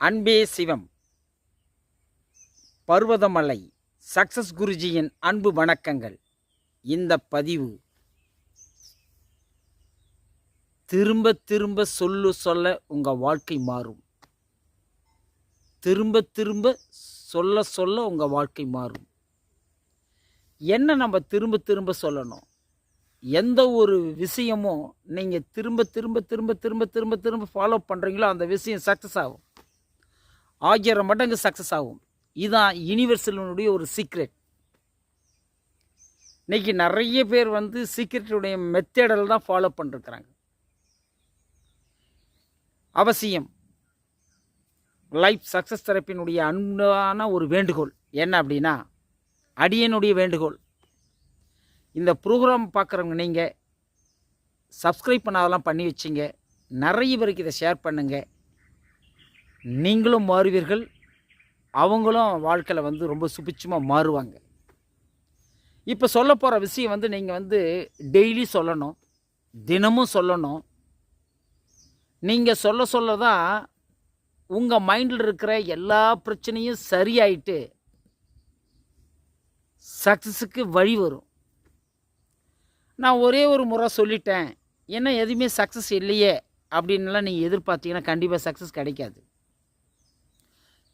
அன்பே சிவம். பர்வதமலை சக்சஸ் குருஜியின் அன்பு வணக்கங்கள். இந்த பதிவு திரும்ப திரும்ப சொல்லு சொல்ல உங்கள் வாழ்க்கை மாறும். திரும்ப திரும்ப சொல்ல சொல்ல உங்கள் வாழ்க்கை மாறும். என்ன நம்ம திரும்ப திரும்ப சொல்லணும்? எந்த ஒரு விஷயமும் நீங்கள் திரும்ப திரும்ப திரும்ப திரும்ப திரும்ப திரும்ப ஃபாலோ பண்ணுறீங்களோ அந்த விஷயம் சக்ஸஸ் ஆகும். ஆயிரம் மடங்கு சக்ஸஸ் ஆகும். இதுதான் யூனிவர்சலினுடைய ஒரு சீக்ரெட் இன்னைக்கு நிறைய பேர் வந்து சீக்ரெட்டுடைய மெத்தேடில் தான் ஃபாலோ பண்ணிருக்கிறாங்க. அவசியம். லைஃப் சக்ஸஸ் தெரப்பினுடைய அன்பான ஒரு வேண்டுகோள். என்ன அப்படின்னா அடியனுடைய வேண்டுகோள். இந்த ப்ரோக்ராம் பார்க்குறவங்க நீங்கள் சப்ஸ்கிரைப் பண்ணாதெல்லாம் பண்ணி வச்சிங்க. நிறைய பேருக்கு இதை ஷேர் பண்ணுங்கள் நீங்களும் மாறுவீர்கள். அவங்களும் வாழ்க்கையில் வந்து ரொம்ப சுபிச்சமாக மாறுவாங்க. இப்போ சொல்ல போகிற விஷயம் வந்து நீங்கள் வந்து டெய்லி சொல்லணும். தினமும் சொல்லணும். நீங்கள் சொல்ல சொல்ல தான் உங்கள் மைண்டில் இருக்கிற எல்லா பிரச்சனையும் சரியாயிட்டு சக்ஸஸுக்கு வழி வரும். நான் ஒரே ஒரு முறை சொல்லிட்டேன். ஏன்னா எதுவுமே சக்ஸஸ் இல்லையே அப்படின்லாம் நீங்கள் எதிர்பார்த்தீங்கன்னா கண்டிப்பாக சக்ஸஸ் கிடைக்காது.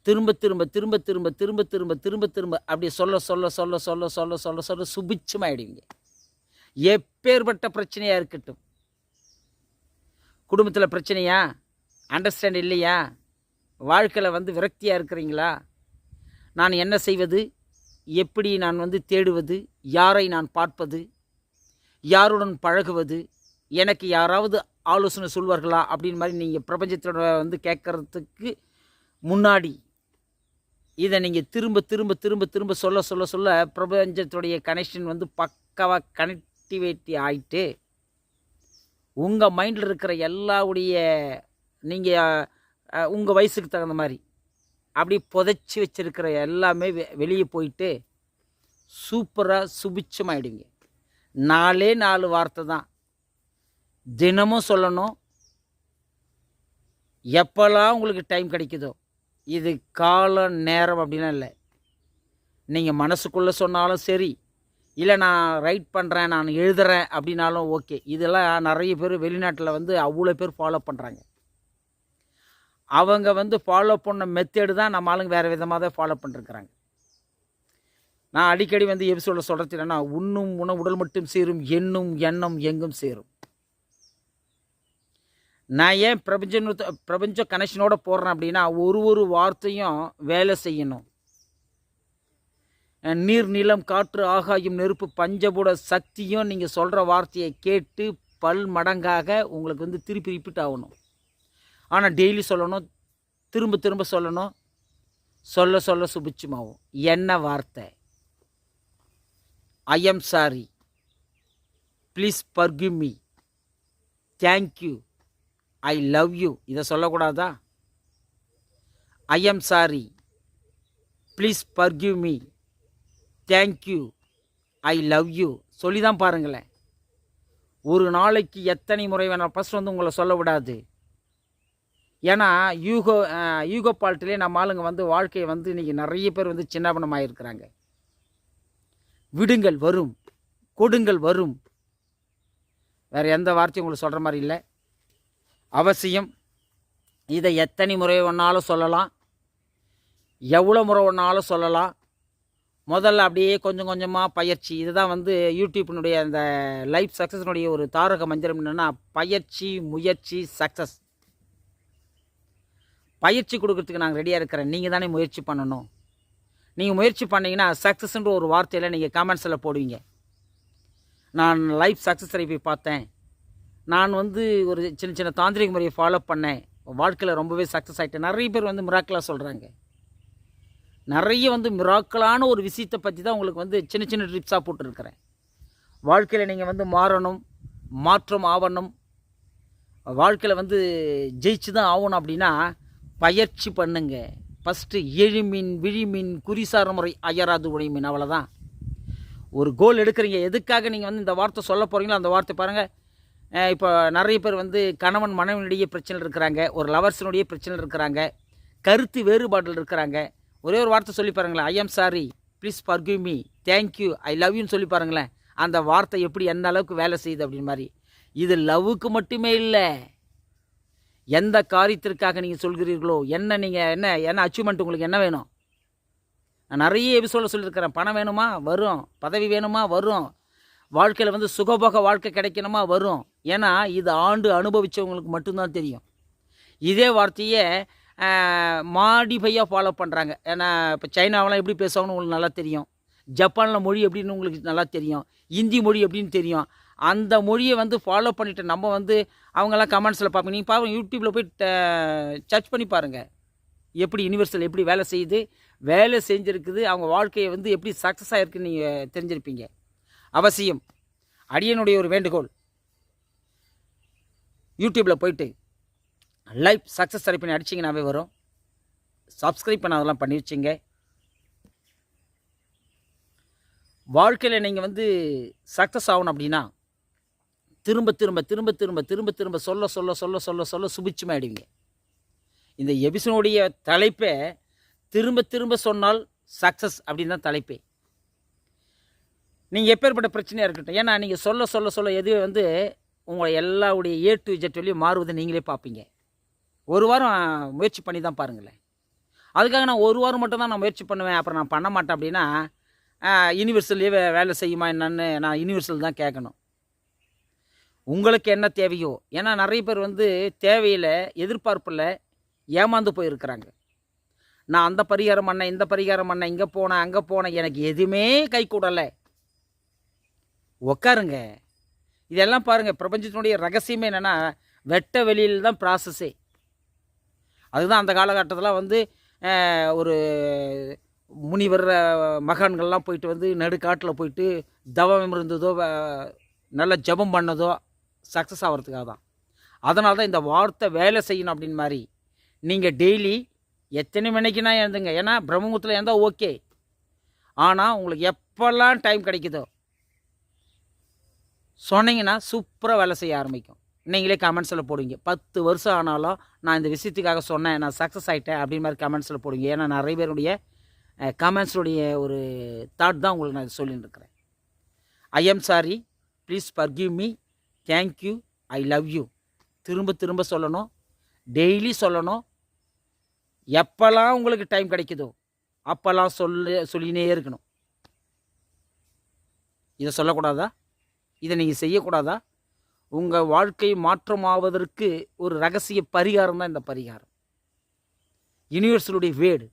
திரும்ப திரும்ப திரும்ப திரும்ப திரும்ப திரும்ப திரும்ப திரும்ப அப்படி சொல்ல சொல்ல சொல்ல சொல்ல சொல்ல சொல்ல சொல்ல சுபிச்சமாயிடுவீங்க எப்பேற்பட்ட பிரச்சனையாக இருக்கட்டும். குடும்பத்தில் பிரச்சனையா? அண்டர்ஸ்டாண்ட் இல்லையா? வாழ்க்கையில் வந்து விரக்தியாக இருக்கிறீங்களா? நான் என்ன செய்வது? எப்படி நான் வந்து தேடுவது? யாரை நான் பார்ப்பது? யாருடன் பழகுவது? எனக்கு யாராவது ஆலோசனை சொல்வார்களா? அப்படின்னு மாதிரி நீங்கள் பிரபஞ்சத்தோட வந்து கேட்குறதுக்கு முன்னாடி இதை நீங்கள் திரும்ப திரும்ப திரும்ப திரும்ப சொல்ல சொல்ல சொல்ல பிரபஞ்சத்துடைய கனெக்ஷன் வந்து பக்காவாக கனெக்டிவேட்டி ஆகிட்டு உங்கள் மைண்டில் இருக்கிற எல்லாவுடைய நீங்கள் உங்கள் வயசுக்கு தகுந்த மாதிரி அப்படி புதைச்சி வச்சுருக்கிற எல்லாமே வெ வெளியே போயிட்டு சூப்பராக சுபிட்சமாயிடுங்க நாலே நாலு வார்த்தை தான். தினமும் சொல்லணும். எப்போல்லாம் உங்களுக்கு டைம் கிடைக்குதோ இது கால நேரம் அப்படிலாம் இல்லை. நீங்கள் மனசுக்குள்ளே சொன்னாலும் சரி இல்லை நான் ரைட் பண்ணுறேன் நான் எழுதுறேன் அப்படின்னாலும் ஓகே இதெல்லாம் நிறைய பேர் வெளிநாட்டில் வந்து அவ்வளோ பேர் ஃபாலோ பண்ணுறாங்க அவங்க வந்து ஃபாலோ பண்ண மெத்தேடு தான் நம்ம ஆளுங்க வேறு விதமாக தான் ஃபாலோ பண்ணிருக்கிறாங்க. நான் அடிக்கடி வந்து எபிசோடில் சொல்கிறது என்னன்னா உண்ணும் உணவு உடல் மட்டும் சேரும் எண்ணும் எண்ணம் எங்கும் சேரும். நான் ஏன் பிரபஞ்ச பிரபஞ்ச கனெக்ஷனோட போடுறேன் அப்படின்னா ஒரு ஒரு வார்த்தையும் வேலை செய்யணும். நீர் நிலம் காற்று ஆகாயம் நெருப்பு பஞ்சபூட சக்தியும் நீங்கள் சொல்கிற வார்த்தையை கேட்டு பல் மடங்காக உங்களுக்கு வந்து திருப்பி ரிப்பீட் ஆகணும். ஆனால் டெய்லி சொல்லணும் திரும்ப திரும்ப சொல்லணும். சொல்ல சொல்ல சுபிச்சமாகும் என்ன வார்த்தை? I am sorry please forgive me thank you I love you இதை சொல்லக்கூடாதா? I am sorry please forgive me thank you I love you சொல்லி தான் பாருங்களேன். ஒரு நாளைக்கு எத்தனை முறை வேணால் ஃபஸ்ட் வந்து உங்களை சொல்ல விடாது. ஏன்னா யூகோ யூகோ பால்ட்டிலே நம்ம ஆளுங்க வந்து வாழ்க்கையை வந்து இன்றைக்கி நிறைய பேர் வந்து சின்னாபனமாக இருக்கிறாங்க விடுங்கள் வரும். கொடுங்கள் வரும். வேறு எந்த வார்த்தையும் உங்களுக்கு சொல்கிற மாதிரி இல்லை. அவசியம். இதை எத்தனை முறை ஒன்றாலும் சொல்லலாம். எவ்வளோ முறை ஒன்றாலும் சொல்லலாம். முதல்ல அப்படியே கொஞ்சம் கொஞ்சமாக பயிற்சி. இதுதான் வந்து யூடியூப்பினுடைய அந்த லைஃப் சக்ஸஸ்னுடைய ஒரு தாரக மந்திரம் என்னென்னா பயிற்சி முயற்சி சக்ஸஸ் பயிற்சி கொடுக்கறதுக்கு நாங்கள் ரெடியாக இருக்கிறேன் நீங்கள் தானே முயற்சி பண்ணணும். நீங்கள் முயற்சி பண்ணிங்கன்னா சக்ஸஸ்ன்ற ஒரு வார்த்தையில் நீங்கள் கமெண்ட்ஸில் போடுவீங்க. நான் லைஃப் சக்ஸஸ் தெரப்பி பார்த்தேன். நான் வந்து ஒரு சின்ன சின்ன தாந்திரிக முறையை ஃபாலோ பண்ணேன். வாழ்க்கையில் ரொம்பவே சக்ஸஸ் ஆகிட்டேன் நிறைய பேர் வந்து மிராக்கலாக சொல்கிறாங்க நிறைய வந்து மிராக்கலான ஒரு விஷயத்தை பற்றி தான் உங்களுக்கு வந்து சின்ன சின்ன ட்ரிப்ஸாக போட்டுருக்கிறேன். வாழ்க்கையில் நீங்கள் வந்து மாறணும் மாற்றம் ஆவணும். வாழ்க்கையில் வந்து ஜெயிச்சு தான் ஆகணும் அப்படின்னா பயிற்சி பண்ணுங்க. ஃபஸ்ட்டு எழிமீன் விழிமீன் குறிசார முறை அயராது உடைமீன் அவ்வளோதான் ஒரு கோல் எடுக்கிறீங்க. எதுக்காக நீங்கள் வந்து இந்த வார்த்தை சொல்ல போகிறீங்களோ அந்த வார்த்தை பாருங்கள் இப்போ நிறைய பேர் வந்து கணவன் மனைவியிடையே பிரச்சனை இருக்கிறாங்க ஒரு லவர்ஸினுடைய பிரச்சனை இருக்கிறாங்க கருத்து வேறுபாட்டில் இருக்கிறாங்க. ஒரே ஒரு வார்த்தை சொல்லி பாருங்களேன் I am sorry please forgive me thank you I love யூன்னு சொல்லி பாருங்களேன். அந்த வார்த்தை எப்படி எந்த அளவுக்கு வேலை செய்யுது அப்படின்னு மாதிரி. இது லவ்வுக்கு மட்டுமே இல்லை. எந்த காரியத்திற்காக நீங்கள் சொல்கிறீர்களோ என்ன நீங்கள் என்ன என்ன அச்சீவ்மெண்ட் உங்களுக்கு என்ன வேணும்? நான் நிறைய எபிசோட சொல்லியிருக்கிறேன் பணம் வேணுமா? வரும். பதவி வேணுமா? வரும். வாழ்க்கையில் வந்து சுகபோக வாழ்க்கை கிடைக்கணுமா? வரும். ஏன்னா இது ஆண்டு அனுபவித்தவங்களுக்கு மட்டும்தான் தெரியும். இதே வார்த்தையை மாடிஃபையாக ஃபாலோ பண்ணுறாங்க ஏன்னா இப்போ சைனாவெலாம் எப்படி பேசுவாங்கன்னு உங்களுக்கு நல்லா தெரியும். ஜப்பானில் மொழி எப்படின்னு உங்களுக்கு நல்லா தெரியும். இந்தி மொழி எப்படின்னு தெரியும். அந்த மொழியை வந்து ஃபாலோ பண்ணிவிட்டு நம்ம வந்து அவங்கெல்லாம் கமெண்ட்ஸில் பார்ப்போம். நீங்கள் பாருங்க யூடியூப்பில் போய் சர்ச் பண்ணி பாருங்கள் எப்படி யூனிவர்சல் எப்படி வேலை செய்யுது வேலை செஞ்சுருக்குது அவங்க வாழ்க்கையை வந்து எப்படி சக்ஸஸ் ஆகிருக்குன்னு நீங்கள் தெரிஞ்சிருப்பீங்க. அவசியம். அடியனுடைய ஒரு வேண்டுகோள். யூடியூப்பில் போயிட்டு லைஃப் சக்ஸஸ் ட்ரை அடிச்சிங்கனாவே வரும். சப்ஸ்கிரைப் பண்ண அதெல்லாம் பண்ணி வச்சிங்க வாழ்க்கையில் நீங்கள் வந்து சக்ஸஸ் ஆகணும் அப்படின்னா திரும்ப திரும்ப திரும்ப திரும்ப திரும்ப திரும்ப சொல்ல சொல்ல சொல்ல சொல்ல சொல்ல சுபிச்சமாயிடுவீங்க இந்த எபிசனுடைய தலைப்பை திரும்ப திரும்ப சொன்னால் சக்ஸஸ் அப்படின்னு தான் தலைப்பே. நீங்கள் எப்பேற்பட்ட பிரச்சனையாக இருக்கட்டும். ஏன்னா நீங்கள் சொல்ல சொல்ல சொல்ல எதுவே வந்து உங்களை எல்லாவுடைய ஏ டு ஜெட் வழியும் மாறுவதை நீங்களே பார்ப்பீங்க. ஒரு வாரம் முயற்சி பண்ணி தான் பாருங்களேன். அதுக்காக நான் ஒரு வாரம் மட்டும் தான் நான் முயற்சி பண்ணுவேன். அப்புறம் நான் பண்ண மாட்டேன் அப்படின்னா யூனிவர்சல்லே வேலை செய்யுமா என்னன்னு நான் யூனிவர்சல் தான் கேட்கணும். உங்களுக்கு என்ன தேவையோ ஏன்னா நிறைய பேர் வந்து தேவையில் எதிர்பார்ப்பில் ஏமாந்து போயிருக்கிறாங்க. நான் அந்த பரிகாரம் பண்ணேன் இந்த பரிகாரம் பண்ணேன் இங்கே போனேன் அங்கே போனேன் எனக்கு எதுவுமே கை கூடலை உக்காருங்க. இதெல்லாம் பாருங்கள் பிரபஞ்சத்தினுடைய ரகசியமே என்னென்னா வெட்ட வெளியில் தான் ப்ராசஸே அதுதான் அந்த காலகட்டத்தில் வந்து ஒரு முனிவர் மகான்கள்லாம் போயிட்டு வந்து நடுக்காட்டில் போயிட்டு தவம் இருந்ததோ நல்லா ஜபம் ஜெபம் பண்ணதோ சக்ஸஸ் ஆகிறதுக்காக தான். அதனால தான் இந்த வார்த்தை வேலை செய்யணும் அப்படின்னு மாதிரி நீங்கள் டெய்லி எத்தனை மணிக்குனா எழுந்துங்க? ஏன்னா பிரம்மகுத்தில் இருந்தால் ஓகே ஆனால் உங்களுக்கு எப்போல்லாம் டைம் கிடைக்குதோ சொன்னீங்கன்னா சூப்பராக வேலை செய்ய ஆரம்பிக்கும். நீங்களே கமெண்ட்ஸில் போடுவீங்க. பத்து வருஷம் ஆனாலும் நான் இந்த விஷயத்துக்காக சொன்னேன் நான் சக்ஸஸ் ஆகிட்டேன் அப்படின்னு மாதிரி கமெண்ட்ஸில் போடுவீங்க. ஏன்னா நிறைய பேருடைய கமெண்ட்ஸுடைய ஒரு தாட் தான் உங்களுக்கு நான் சொல்லிட்டு இருக்கிறேன். I am sorry please forgive me thank you I love you திரும்ப திரும்ப சொல்லணும். டெய்லி சொல்லணும். எப்போல்லாம் உங்களுக்கு டைம் கிடைக்குதோ அப்போல்லாம் சொல்ல சொல்லினே இருக்கணும். இதை சொல்லக்கூடாதா? இதை நீங்கள் செய்யக்கூடாதா? உங்கள் வாழ்க்கை மாற்றமாவதற்கு ஒரு ரகசிய பரிகாரம் தான் இந்த பரிகாரம். யூனிவர்சலுடைய வேடு.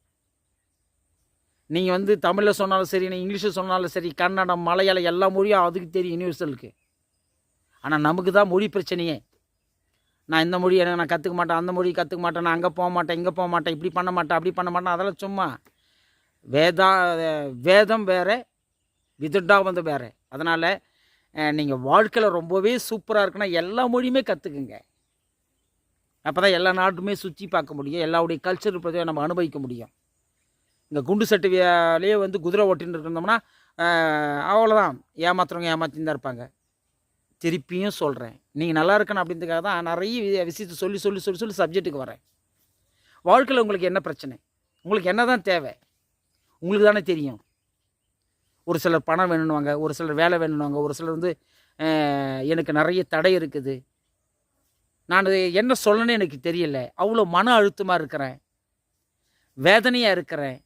நீங்கள் வந்து தமிழில் சொன்னாலும் சரி நீ இங்கிலீஷில் சொன்னாலும் சரி கன்னடம் மலையாளம் எல்லா மொழியும் அதுக்கு தெரியும் யூனிவர்சலுக்கு ஆனால் நமக்கு தான் மொழி பிரச்சனையே. நான் இந்த மொழி எனக்கு நான் கற்றுக்க மாட்டேன் அந்த மொழி கற்றுக்க மாட்டேன் நான் அங்கே போக மாட்டேன் இங்கே போக மாட்டேன் இப்படி பண்ண மாட்டேன் அப்படி பண்ண மாட்டேன் அதெல்லாம் சும்மா. வேதா வேதம் வேறு வந்து வேறு. அதனால் நீங்கள் வாழ்க்கையில் ரொம்பவே சூப்பராக இருக்குன்னா எல்லா மொழியுமே கற்றுக்குங்க அப்போ தான் எல்லா நாட்டுமே சுற்றி பார்க்க முடியும். எல்லாவுடைய கல்ச்சர் பற்றியும் நம்ம அனுபவிக்க முடியும். இந்த குண்டு சட்டுவியாலேயே வந்து குதிரை ஓட்டின்னு இருந்தோம்னா அவ்வளோதான் ஏமாத்துறவங்க ஏமாற்றின்னு தான் இருப்பாங்க. திருப்பியும் சொல்கிறேன் நீங்கள் நல்லா இருக்கணும் அப்படின்றதுக்காக தான் நிறைய விஷயத்தை சொல்லி சொல்லி சொல்லி சொல்லி சப்ஜெக்ட்டுக்கு வரேன். வாழ்க்கையில் உங்களுக்கு என்ன பிரச்சனை? உங்களுக்கு என்ன தான் தேவை? உங்களுக்கு தானே தெரியும். ஒரு சிலர் பணம் வேணும்னுவாங்க ஒரு சிலர் வேலை வேணும்னுவாங்க ஒரு சிலர் வந்து எனக்கு நிறைய தடை இருக்குது. நான் என்ன சொல்லணும்னு எனக்கு தெரியல. அவ்வளோ மன அழுத்தமாக இருக்கிறேன். வேதனையாக இருக்கிறேன்.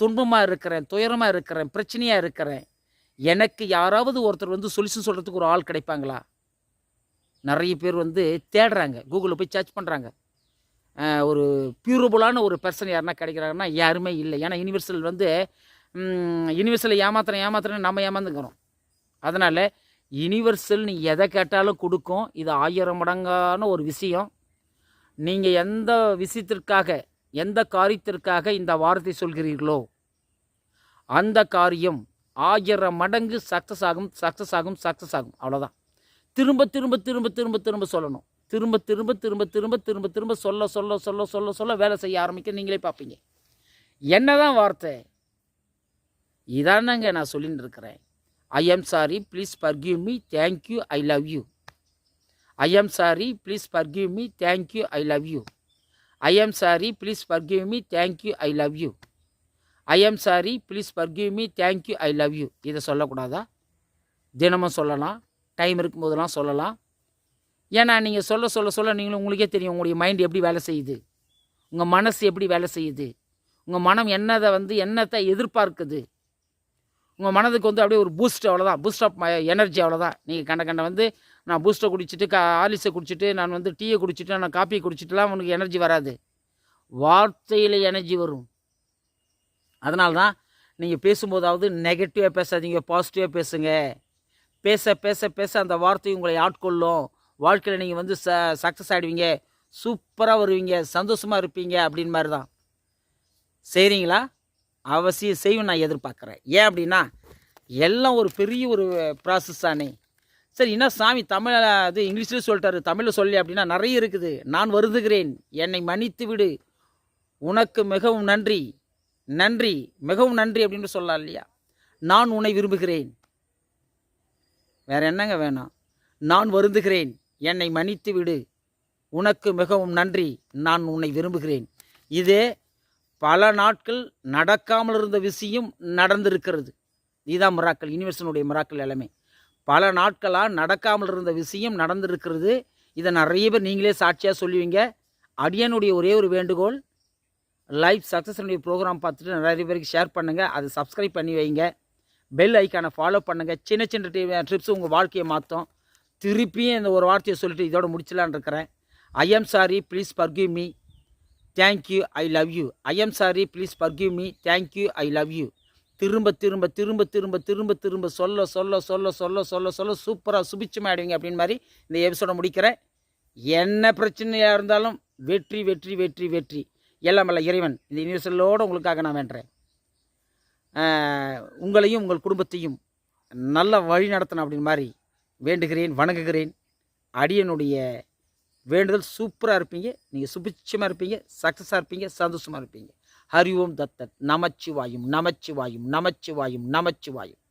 துன்பமாக இருக்கிறேன். துயரமாக இருக்கிறேன். பிரச்சனையாக இருக்கிறேன். எனக்கு யாராவது ஒருத்தர் வந்து சொல்யூஷன் சொல்கிறதுக்கு ஒரு ஆள் கிடைப்பாங்களா? நிறைய பேர் வந்து தேடுறாங்க. கூகுளில் போய் சர்ச் பண்ணுறாங்க ஒரு பியூரபுளான ஒரு பர்சன் யாருன்னா கிடைக்கிறாங்கன்னா யாருமே இல்லை. ஏன்னா யூனிவர்சல் வந்து யூனிவர்சலை ஏமாத்துறேன் ஏமாத்துறேன் நம்ம ஏமாந்துக்கிறோம். அதனால் யூனிவர்சல் நீ எதை கேட்டாலும் கொடுக்கும். இது ஆயிரம் மடங்கான ஒரு விஷயம். நீங்கள் எந்த விஷயத்திற்காக எந்த காரியத்திற்காக இந்த வார்த்தை சொல்கிறீர்களோ அந்த காரியம் ஆயிரம் மடங்கு சக்ஸஸ் ஆகும் சக்ஸஸ் ஆகும் சக்ஸஸ் ஆகும். அவ்வளோதான் திரும்ப திரும்ப திரும்ப திரும்ப திரும்ப சொல்லணும். திரும்ப திரும்ப திரும்ப திரும்ப திரும்ப திரும்ப சொல்ல சொல்ல சொல்ல சொல்ல சொல்ல வேலை செய்ய ஆரம்பிக்க நீங்களே பார்ப்பீங்க. என்ன தான் வார்த்தை இதானங்க நான் சொல்லின்னு இருக்கிறேன் I am sorry please forgive me thank you I love you I am sorry please forgive me thank you I love you I am sorry please forgive me thank you I love you I am sorry please forgive me thank you I love you இதை சொல்லக்கூடாதா? தினமும் சொல்லலாம். Time இருக்கும்போதெல்லாம் சொல்லலாம். ஏன்னா நீங்கள் சொல்ல சொல்ல சொல்ல நீங்களும் உங்களுக்கே தெரியும் உங்களுடைய மைண்ட் எப்படி வேலை செய்யுது. உங்கள் மனசு எப்படி வேலை செய்யுது. உங்கள் மனம் என்னதை வந்து என்னத்தை எதிர்பார்க்குது. உங்கள் மனதுக்கு வந்து அப்படியே ஒரு பூஸ்ட் அவ்வளோதான் பூஸ்ட் ஆஃப் எனர்ஜி அவ்வளோதான் நீங்கள் கண்ட கண்ட வந்து நான் பூஸ்ட்டை குடிச்சிட்டு கா ஆலிஸை குடிச்சிட்டு நான் வந்து டீயை குடிச்சிட்டு நான் காப்பியை குடிச்சிட்டுலாம் உனக்கு எனர்ஜி வராது. வார்த்தையில் எனர்ஜி வரும். அதனால தான் நீங்கள் பேசும்போதாவது நெகட்டிவாக பேசாதீங்க பாசிட்டிவாக பேசுங்க. பேச பேச பேச அந்த வார்த்தை உங்களை ஆட்கொள்ளும். வாழ்க்கையில் நீங்கள் வந்து ச சக்ஸஸ் ஆகிடுவீங்க சூப்பராக வருவீங்க. சந்தோஷமாக இருப்பீங்க அப்படின்னு மாதிரி தான் செய்கிறீங்களா அவசியம் செய்யும் நான் எதிர்பார்க்குறேன். ஏன் அப்படின்னா எல்லாம் ஒரு பெரிய ஒரு ப்ராசஸ் தானே. சரி என்ன சாமி தமிழ் அது இங்கிலீஷில் சொல்லிட்டாரு. தமிழில் சொல்லி அப்படின்னா நிறைய இருக்குது. நான் வருந்துகிறேன். என்னை மன்னித்து விடு. உனக்கு மிகவும் நன்றி. நன்றி மிகவும் நன்றி அப்படின்னு சொல்லலாம் இல்லையா? நான் உன்னை விரும்புகிறேன். வேற என்னங்க வேணாம். நான் வருந்துகிறேன். என்னை மன்னித்து விடு. உனக்கு மிகவும் நன்றி. நான் உன்னை விரும்புகிறேன். இதே பல நாட்கள் நடக்காமல் இருந்த விஷயம் நடந்திருக்கிறது. இதுதான் மிராக்கள் யூனிவர்சனுடைய மிராக்கள் எல்லாமே பல நாட்களாக நடக்காமல் இருந்த விஷயம் நடந்திருக்கிறது. இதை நிறைய பேர் நீங்களே சாட்சியாக சொல்லுவீங்க. அடியனுடைய ஒரே ஒரு வேண்டுகோள் லைவ் சக்ஸஸ்னுடைய ப்ரோக்ராம் பார்த்துட்டு நிறைய பேருக்கு ஷேர் பண்ணுங்கள் அதை சப்ஸ்கிரைப் பண்ணி வைங்க. பெல் ஐக்கானை ஃபாலோ பண்ணுங்கள் சின்ன சின்ன ட்ரிப்ஸ் உங்கள் வாழ்க்கையை மாற்றும். திருப்பியும் இந்த ஒரு வார்த்தையை சொல்லிட்டு இதோட முடிச்சலான் இருக்கிறேன். I am sorry please forgive me thank you I love you I am sorry please forgive me thank you I love you திரும்ப திரும்ப திரும்ப திரும்ப திரும்ப திரும்ப சொல்ல சொல்ல சொல்ல சொல்ல சொல்ல சொல்ல சூப்பராக சுபிச்சமாயிடுவீங்க அப்படின்னு மாதிரி இந்த எபிசோடை முடிக்கிறேன். என்ன பிரச்சனையாக இருந்தாலும் வெற்றி வெற்றி வெற்றி வெற்றி. எல்லாம் வல்ல இறைவன். இந்த யூனிவர்சலோடு உங்களுக்காக நான் வேண்டுறேன். உங்களையும் உங்கள் குடும்பத்தையும் நல்ல வழி நடத்தணும் அப்படின்னு மாதிரி வேண்டுகிறேன் வணங்குகிறேன். அடியனுடைய வேண்டுதல் சூப்பராக இருப்பீங்க. நீங்கள் சுபிட்சமாக இருப்பீங்க. சக்ஸஸாக இருப்பீங்க. சந்தோஷமாக இருப்பீங்க. ஹரி ஓம் தத்தத் நமச்சிவாயும் நமச்சிவாயும் நமச்சிவாயும் நமச்சிவாயும்.